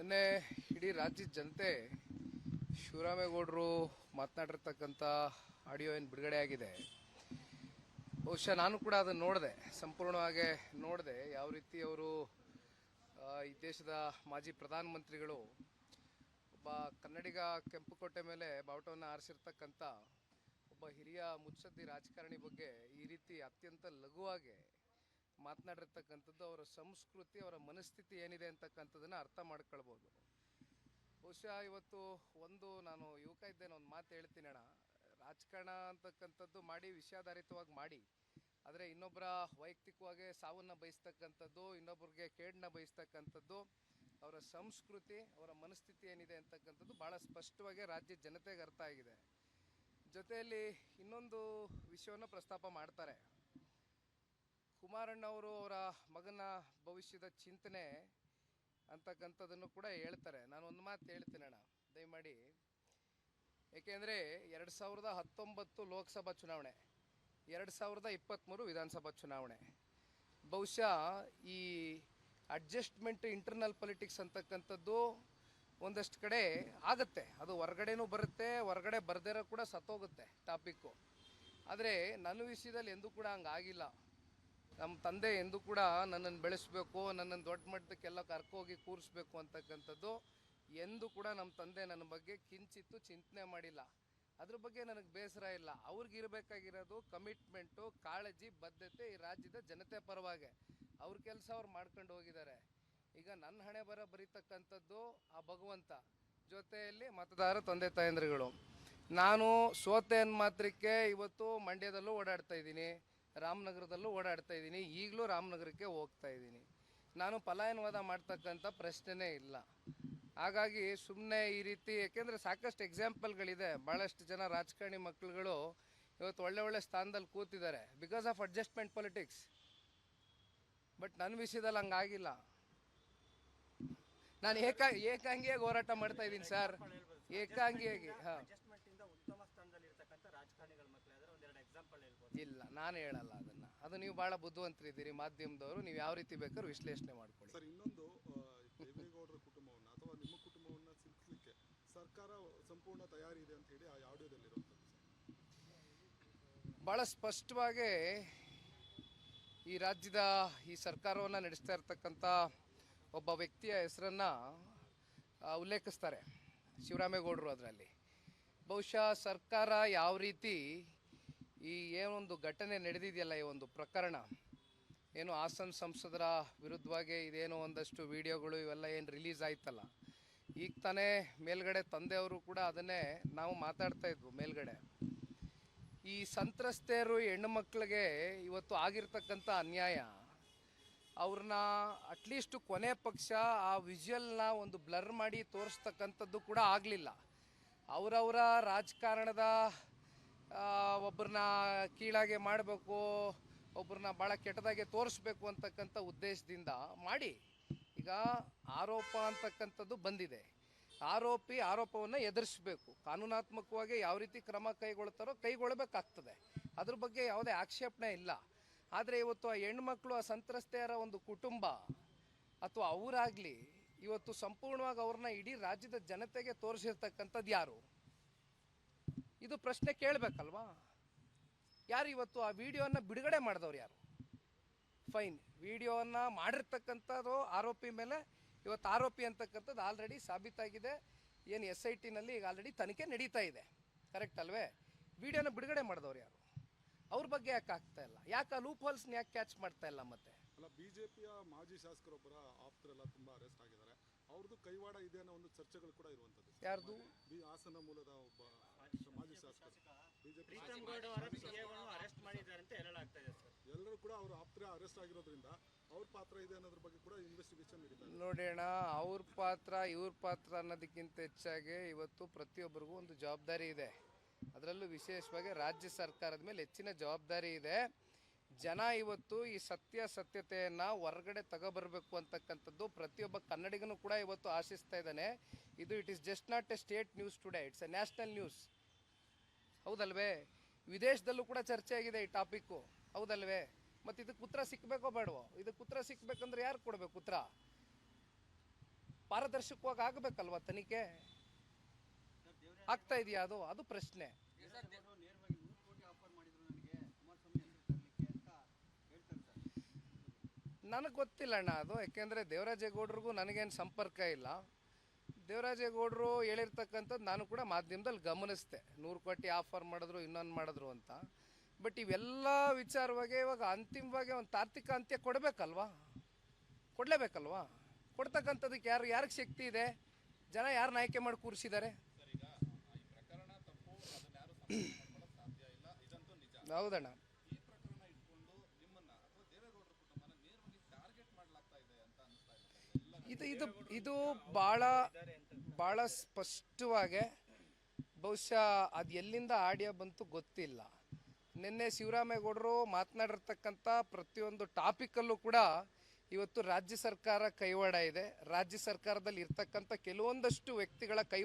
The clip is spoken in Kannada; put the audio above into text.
ನಿನ್ನೆ ಇಡೀ ರಾಜ್ಯದ ಜನತೆ ಶಿವರಾಮೇಗೌಡರು ಮಾತನಾಡಿರ್ತಕ್ಕಂಥ ಆಡಿಯೋ ಏನು ಬಿಡುಗಡೆ ಆಗಿದೆ? ಬಹುಶಃ ನಾನು ಕೂಡ ಅದನ್ನು ನೋಡಿದೆ, ಸಂಪೂರ್ಣವಾಗಿ ನೋಡಿದೆ. ಯಾವ ರೀತಿ ಅವರು ಈ ದೇಶದ ಮಾಜಿ ಪ್ರಧಾನಮಂತ್ರಿಗಳು ಒಬ್ಬ ಕನ್ನಡಿಗ ಕೆಂಪುಕೋಟೆ ಮೇಲೆ ಬಾವುಟವನ್ನು ಆರಿಸಿರ್ತಕ್ಕಂಥ ಒಬ್ಬ ಹಿರಿಯ ಮುತ್ಸದ್ದಿ ರಾಜಕಾರಣಿ ಬಗ್ಗೆ ಈ ರೀತಿ ಅತ್ಯಂತ ಲಘುವಾಗಿ ಮಾತನಾಡಿರ್ತಕ್ಕಂಥದ್ದು ಅವರ ಸಂಸ್ಕೃತಿ, ಅವರ ಮನಸ್ಥಿತಿ ಏನಿದೆ ಅಂತಕ್ಕಂಥದ್ದನ್ನು ಅರ್ಥ ಮಾಡ್ಕೊಳ್ಬೋದು. ಬಹುಶಃ ಇವತ್ತು ಒಂದು ನಾನು ಯುವಕ ಇದ್ದೇನೆ, ಒಂದು ಮಾತು ಹೇಳ್ತೀನಿ ಅಣ್ಣ. ರಾಜಕಾರಣ ಅಂತಕ್ಕಂಥದ್ದು ಮಾಡಿ, ವಿಷಯಾಧಾರಿತವಾಗಿ ಮಾಡಿ, ಆದರೆ ಇನ್ನೊಬ್ಬರ ವೈಯಕ್ತಿಕವಾಗಿ ಸಾವನ್ನು ಬಯಸ್ತಕ್ಕಂಥದ್ದು, ಇನ್ನೊಬ್ಬರಿಗೆ ಕೇಡನ್ನ ಬಯಸ್ತಕ್ಕಂಥದ್ದು, ಅವರ ಸಂಸ್ಕೃತಿ, ಅವರ ಮನಸ್ಥಿತಿ ಏನಿದೆ ಅಂತಕ್ಕಂಥದ್ದು ಭಾಳ ಸ್ಪಷ್ಟವಾಗಿ ರಾಜ್ಯ ಜನತೆಗೆ ಅರ್ಥ ಆಗಿದೆ. ಜೊತೆಯಲ್ಲಿ ಇನ್ನೊಂದು ವಿಷಯವನ್ನು ಪ್ರಸ್ತಾಪ ಮಾಡ್ತಾರೆ. ಕುಮಾರಣ್ಣ ಅವರು ಅವರ ಮಗನ ಭವಿಷ್ಯದ ಚಿಂತನೆ ಅಂತಕ್ಕಂಥದ್ದನ್ನು ಕೂಡ ಹೇಳ್ತಾರೆ. ನಾನು ಒಂದು ಮಾತು ಹೇಳ್ತೀನಿ ಅಣ್ಣ. ದಯಮಾಡಿ. ಏಕೆಂದರೆ ಎರಡು ಸಾವಿರದ ಹತ್ತೊಂಬತ್ತು ಲೋಕಸಭಾ ಚುನಾವಣೆ, ಎರಡು ಸಾವಿರದ ಇಪ್ಪತ್ತ್ಮೂರು ವಿಧಾನಸಭಾ ಚುನಾವಣೆ. ಬಹುಶಃ ಈ ಅಡ್ಜಸ್ಟ್ಮೆಂಟ್ ಇಂಟರ್ನಲ್ ಪೊಲಿಟಿಕ್ಸ್ ಅಂತಕ್ಕಂಥದ್ದು ಒಂದಷ್ಟು ಕಡೆ ಆಗುತ್ತೆ. ಅದು ಹೊರಗಡೆನೂ ಬರುತ್ತೆ, ಹೊರಗಡೆ ಬರ್ದಿರೋ ಕೂಡ ಸತ್ತೋಗುತ್ತೆ ಟಾಪಿಕ್ಕು. ಆದರೆ ನನ್ನ ವಿಷಯದಲ್ಲಿ ಎಂದೂ ಕೂಡ ಹಂಗಾಗಿಲ್ಲ. ನಮ್ಮ ತಂದೆ ಎಂದು ಕೂಡ ನನ್ನನ್ನು ಬೆಳೆಸಬೇಕು, ನನ್ನನ್ನು ದೊಡ್ಡ ಮಟ್ಟಕ್ಕೆಲ್ಲ ಕರ್ಕೋಗಿ ಕೂರಿಸ್ಬೇಕು ಅಂತಕ್ಕಂಥದ್ದು ಎಂದೂ ಕೂಡ ನಮ್ಮ ತಂದೆ ನನ್ನ ಬಗ್ಗೆ ಕಿಂಚಿತ್ತು ಚಿಂತನೆ ಮಾಡಿಲ್ಲ. ಅದ್ರ ಬಗ್ಗೆ ನನಗೆ ಬೇಸರ ಇಲ್ಲ. ಅವ್ರಿಗೆ ಇರಬೇಕಾಗಿರೋದು ಕಮಿಟ್ಮೆಂಟು ಕಾಳಜಿ, ಬದ್ಧತೆ ಈ ರಾಜ್ಯದ ಜನತೆ ಪರವಾಗಿ. ಅವ್ರ ಕೆಲಸ ಅವ್ರು ಮಾಡ್ಕೊಂಡು ಹೋಗಿದ್ದಾರೆ. ಈಗ ನನ್ನ ಹಣೆ ಬರ ಬರೀತಕ್ಕಂಥದ್ದು ಆ ಭಗವಂತ ಜೊತೆಯಲ್ಲಿ ಮತದಾರ ತಂದೆ ತಾಯಂದ್ರಿಗಳು. ನಾನು ಸೋತೆ ಮಾತ್ರಕ್ಕೆ ಇವತ್ತು ಮಂಡ್ಯದಲ್ಲೂ ಓಡಾಡ್ತಾ ಇದ್ದೀನಿ. ರಾಮನಗರದಲ್ಲೂ ಓಡಾಡ್ತಾ ಇದ್ದೀನಿ. ಈಗಲೂ ರಾಮನಗರಕ್ಕೆ ಹೋಗ್ತಾ ಇದ್ದೀನಿ. ನಾನು ಪಲಾಯನವಾದ ಮಾಡ್ತಕ್ಕಂಥ ಪ್ರಶ್ನೆನೇ ಇಲ್ಲ. ಹಾಗಾಗಿ ಸುಮ್ಮನೆ ಈ ರೀತಿ, ಯಾಕೆಂದರೆ ಸಾಕಷ್ಟು ಎಕ್ಸಾಂಪಲ್ಗಳಿದೆ ಭಾಳಷ್ಟು ಜನ ರಾಜಕಾರಣಿ ಮಕ್ಕಳುಗಳು ಇವತ್ತು ಒಳ್ಳೆ ಒಳ್ಳೆ ಸ್ಥಾನದಲ್ಲಿ ಕೂತಿದ್ದಾರೆ. Because of adjustment politics but ನನ್ನ ವಿಷಯದಲ್ಲಿ ಹಂಗಾಗಿಲ್ಲ. ನಾನು ಏಕ, ಏಕಾಂಗಿಯಾಗಿ ಹೋರಾಟ ಮಾಡ್ತಾ ಇದ್ದೀನಿ ಸರ್ ಏಕಾಂಗಿಯಾಗಿ, ಹಾಂ. ಇಲ್ಲ ನಾನು ಹೇಳಲ್ಲ ಅದನ್ನು. ಅದು ನೀವು ಭಾಳ ಬುದ್ಧಿವಂತರಿದ್ದೀರಿ ಮಾಧ್ಯಮದವರು ನೀವು ಯಾವ ರೀತಿ ಬೇಕಾದ್ರೂ ವಿಶ್ಲೇಷಣೆ ಮಾಡ್ಕೊಳ್ಳಿ. ಸರ್ ಇನ್ನೊಂದು ದೇವೇಗೌಡರ ಕುಟುಂಬವನ್ನ ಅಥವಾ ನಿಮ್ಮ ಕುಟುಂಬವನ್ನ ಸಿಲ್ಕಲಿಕ್ಕೆ ಸರ್ಕಾರ ಸಂಪೂರ್ಣ ತಯಾರಿ ಇದೆ ಅಂತ ಹೇಳಿ ಆ ಆಡಿಯೋದಲ್ಲಿರುವಂಥದ್ದು ಬಹಳ ಭಾಳ ಸ್ಪಷ್ಟವಾಗಿ ಈ ರಾಜ್ಯದ ಈ ಸರ್ಕಾರವನ್ನು ನಡೆಸ್ತಾ ಇರ್ತಕ್ಕಂಥ ಒಬ್ಬ ವ್ಯಕ್ತಿಯ ಹೆಸರನ್ನು ಉಲ್ಲೇಖಿಸ್ತಾರೆ ಶಿವರಾಮೇಗೌಡರು ಅದರಲ್ಲಿ. ಬಹುಶಃ ಸರ್ಕಾರ ಯಾವ ರೀತಿ ಈ ಏನೊಂದು ಘಟನೆ ನಡೆದಿದೆಯಲ್ಲ ಈ ಒಂದು ಪ್ರಕರಣ? ಏನು ಹಾಸನ್ ಸಂಸದರ ವಿರುದ್ಧವಾಗಿ ಇದೇನೋ ಒಂದಷ್ಟು ವಿಡಿಯೋಗಳು ಇವೆಲ್ಲ ಏನು ರಿಲೀಸ್ ಆಯ್ತಲ್ಲ? ಈಗ ತಾನೇ ಮೇಲ್ಗಡೆ ತಂದೆಯವರು ಕೂಡ ಅದನ್ನೇ ನಾವು ಮಾತಾಡ್ತಾ ಇದ್ವು ಮೇಲ್ಗಡೆ. ಈ ಸಂತ್ರಸ್ತೆಯರು ಹೆಣ್ಣು ಮಕ್ಕಳಿಗೆ ಇವತ್ತು ಆಗಿರ್ತಕ್ಕಂಥ ಅನ್ಯಾಯ. ಅವ್ರನ್ನ ಅಟ್ಲೀಸ್ಟ್ ಕೊನೆ ಪಕ್ಷ ಆ ವಿಜುವಲ್ನ ಒಂದು ಬ್ಲರ್ ಮಾಡಿ ತೋರಿಸ್ತಕ್ಕಂಥದ್ದು ಕೂಡ ಆಗಲಿಲ್ಲ. ಅವರವರ ರಾಜಕಾರಣದ ಒಬ್ಬರನ್ನ ಕೀಳಾಗೆ ಮಾಡಬೇಕು ಒಬ್ಬರನ್ನ ಭಾಳ ಕೆಟ್ಟದಾಗೆ ತೋರಿಸ್ಬೇಕು ಅಂತಕ್ಕಂಥ ಉದ್ದೇಶದಿಂದ ಮಾಡಿ ಈಗ ಆರೋಪ ಅಂತಕ್ಕಂಥದ್ದು ಬಂದಿದೆ. ಆರೋಪಿ ಆರೋಪವನ್ನು ಎದುರಿಸಬೇಕು. ಕಾನೂನಾತ್ಮಕವಾಗಿ ಯಾವ ರೀತಿ ಕ್ರಮ ಕೈಗೊಳ್ತಾರೋ ಕೈಗೊಳ್ಳಬೇಕಾಗ್ತದೆ. ಅದ್ರ ಬಗ್ಗೆ ಯಾವುದೇ ಆಕ್ಷೇಪಣೆ ಇಲ್ಲ. ಆದರೆ ಇವತ್ತು ಆ ಹೆಣ್ಮಕ್ಳು, ಆ ಸಂತ್ರಸ್ತೆಯರ ಒಂದು ಕುಟುಂಬ ಅಥವಾ ಅವರಾಗಲಿ ಇವತ್ತು ಸಂಪೂರ್ಣವಾಗಿ ಅವ್ರನ್ನ ಇಡೀ ರಾಜ್ಯದ ಜನತೆಗೆ ತೋರಿಸಿರ್ತಕ್ಕಂಥದ್ದು ಯಾರು? ಇದು ಪ್ರಶ್ನೆ ಕೇಳಬೇಕಲ್ವಾ? ಯಾರು ಇವತ್ತು ಆ ವಿಡಿಯೋನ ಬಿಡುಗಡೆ ಮಾಡಿದವ್ರು ಯಾರು? ಫೈನ್. ವಿಡಿಯೋನ ಮಾಡಿರ್ತಕ್ಕಂಥದ್ದು ಆರೋಪಿ ಮೇಲೆ ಇವತ್ತು ಆರೋಪಿ ಅಂತಕ್ಕಂಥದ್ದು ಆಲ್ರೆಡಿ ಸಾಬೀತಾಗಿದೆ. ಏನು ಎಸ್ ಐ ಟಿನಲ್ಲಿ ಈಗ ಆಲ್ರೆಡಿ ತನಿಖೆ ನಡೀತಾ ಇದೆ. ಕರೆಕ್ಟ್ ಅಲ್ವೇ? ವಿಡಿಯೋನ ಬಿಡುಗಡೆ ಮಾಡಿದವ್ರು ಯಾರು? ಅವ್ರ ಬಗ್ಗೆ ಯಾಕೆ ಆಗ್ತಾ ಇಲ್ಲ? ಯಾಕೆ ಆ ಲೂಪ್ ಹೋಲ್ಸ್ನ ಯಾಕೆ ಕ್ಯಾಚ್ ಮಾಡ್ತಾ ಇಲ್ಲ ಮತ್ತೆ? ಅಲ್ಲ ಬಿಜೆಪಿಯ ಮಾಜಿ ಶಾಸಕರೊಬ್ಬರ ಆಪ್ತರೆಲ್ಲ ತುಂಬಾ ಅರೆಸ್ಟ್ ಆಗಿದ್ದಾರೆ. ಅವ್ರದ್ದು ಕೈವಾಡ ಇದೆ ಅನ್ನೋ ಒಂದು ಚರ್ಚೆಗಳು ಕೂಡ ಇರುವಂಥದ್ದು ಯಾರ್ದು? ಬಿ ಹಾಸನ ಮೂಲದ ಒಬ್ಬ ಗೌಡ ಅವರ ಅರೆಸ್ಟ್ ಮಾಡಿದ್ದಾರೆ ಅಂತ ಹೇಳಲಾಗ್ತಾ ಇದೆ ಸರ್. ಎಲ್ಲರೂ ಕೂಡ ಅವರು ಆಪ್ತರ ಅರೆಸ್ಟ್ ಆಗಿರೋದ್ರಿಂದ ಅವ್ರ ಪಾತ್ರ ಇದೆ ಅನ್ನೋದ್ರ ಬಗ್ಗೆ ಕೂಡ ಇನ್ವೆಸ್ಟಿಗೇಷನ್ ನೋಡೋಣ ಅವ್ರ ಪಾತ್ರ ಇವ್ರ ಪಾತ್ರ ಅನ್ನೋದಕ್ಕಿಂತ ಹೆಚ್ಚಾಗಿ ಇವತ್ತು ಪ್ರತಿಯೊಬ್ಬರಿಗೂ ಒಂದು ಜವಾಬ್ದಾರಿ ಇದೆ. ಅದರಲ್ಲೂ ವಿಶೇಷವಾಗಿ ರಾಜ್ಯ ಸರ್ಕಾರದ ಮೇಲೆ ಹೆಚ್ಚಿನ ಜವಾಬ್ದಾರಿ ಇದೆ. ಜನ ಇವತ್ತು ಈ ಸತ್ಯ ಸತ್ಯತೆಯನ್ನು ಹೊರಗಡೆ ತಗೊಬರ್ಬೇಕು ಅಂತಕ್ಕಂಥದ್ದು ಪ್ರತಿಯೊಬ್ಬ ಕನ್ನಡಿಗನು ಕೂಡ ಇವತ್ತು ಆಶಿಸ್ತಾ ಇದ್ದಾನೆ. ಇದು it is just not a state news today it's a national news ಹೌದಲ್ವೇ? ವಿದೇಶದಲ್ಲೂ ಕೂಡ ಚರ್ಚೆ ಆಗಿದೆ ಈ ಟಾಪಿಕ್ಕು. ಹೌದಲ್ವೇ? ಮತ್ತು ಇದಕ್ಕೆ ಉತ್ತರ ಸಿಕ್ಕಬೇಕೋ ಬೇಡವೋ? ಇದಕ್ಕೆ ಉತ್ತರ ಸಿಕ್ಬೇಕಂದ್ರೆ ಯಾರು ಕೊಡ್ಬೇಕು ಉತ್ತರ? ಪಾರದರ್ಶಕವಾಗಿ ಆಗಬೇಕಲ್ವ ತನಿಖೆ? ಆಗ್ತಾ ಇದೆಯಾ ಅದು? ಅದು ಪ್ರಶ್ನೆ. ನನಗೆ ಕುಮಾರಸ್ವಾಮಿ ಹೆಸರು ತರಲಿಕ್ಕೆ ಅಂತ ಹೇಳ್ತಾರೆ ಸರ್ ನನಗೆ ಗೊತ್ತಿಲ್ಲ ಅಣ್ಣ ಅದು. ಯಾಕೆಂದರೆ ದೇವರಾಜೇಗೌಡ್ರಿಗೂ ನನಗೇನು ಸಂಪರ್ಕ ಇಲ್ಲ. ದೇವರಾಜೇಗೌಡರು ಹೇಳಿರ್ತಕ್ಕಂಥದ್ದು ನಾನು ಕೂಡ ಮಾಧ್ಯಮದಲ್ಲಿ ಗಮನಿಸಿದೆ. ನೂರು ಕೋಟಿ ಆಫರ್ ಮಾಡಿದ್ರು ಇನ್ನೊಂದು ಮಾಡಿದ್ರು ಅಂತ. ಬಟ್ ಇವೆಲ್ಲ ವಿಚಾರವಾಗಿ ಇವಾಗ ಅಂತಿಮವಾಗಿ ಒಂದು ತಾರ್ತಿಕ ಅಂತ್ಯ ಕೊಡಬೇಕಲ್ವಾ? ಕೊಡಲೇಬೇಕಲ್ವಾ? ಕೊಡ್ತಕ್ಕಂಥದ್ದಕ್ಕೆ ಯಾರು ಯಾರಿಗೆ ಶಕ್ತಿ ಇದೆ? ಜನ ಯಾರನ್ನ ಆಯ್ಕೆ ಮಾಡಿ ಕೂರಿಸಿದ್ದಾರೆ? ಹೌದಣ್ಣ ಈ ಪ್ರಕರಣ ಇಟ್ಕೊಂಡು ನಿಮ್ಮನ್ನ ಅಥವಾ ದೇವೇಗೌಡರ ಕುಟುಂಬನ ನೇರವಾಗಿ ಟಾರ್ಗೆಟ್ ಮಾಡಲಾಗ್ತಾ ಇದೆ ಅಂತ ಅನಿಸ್ತಾ ಇದೆ, ಇದು ಇದು ಭಾಳ ಭಾಳ ಸ್ಪಷ್ಟವಾಗಿ ಬಹುಶಃ ಅದು ಎಲ್ಲಿಂದ ಆಡಿಯೋ ಬಂತು ಗೊತ್ತಿಲ್ಲ. ನಿನ್ನೆ ಶಿವರಾಮೇಗೌಡರು ಮಾತನಾಡಿರ್ತಕ್ಕಂಥ ಪ್ರತಿಯೊಂದು ಟಾಪಿಕಲ್ಲೂ ಕೂಡ ಇವತ್ತು ರಾಜ್ಯ ಸರ್ಕಾರ ಕೈವಾಡ ಇದೆ. ರಾಜ್ಯ ಸರ್ಕಾರದಲ್ಲಿ ಇರ್ತಕ್ಕಂಥ ಕೆಲವೊಂದಷ್ಟು ವ್ಯಕ್ತಿಗಳ ಕೈ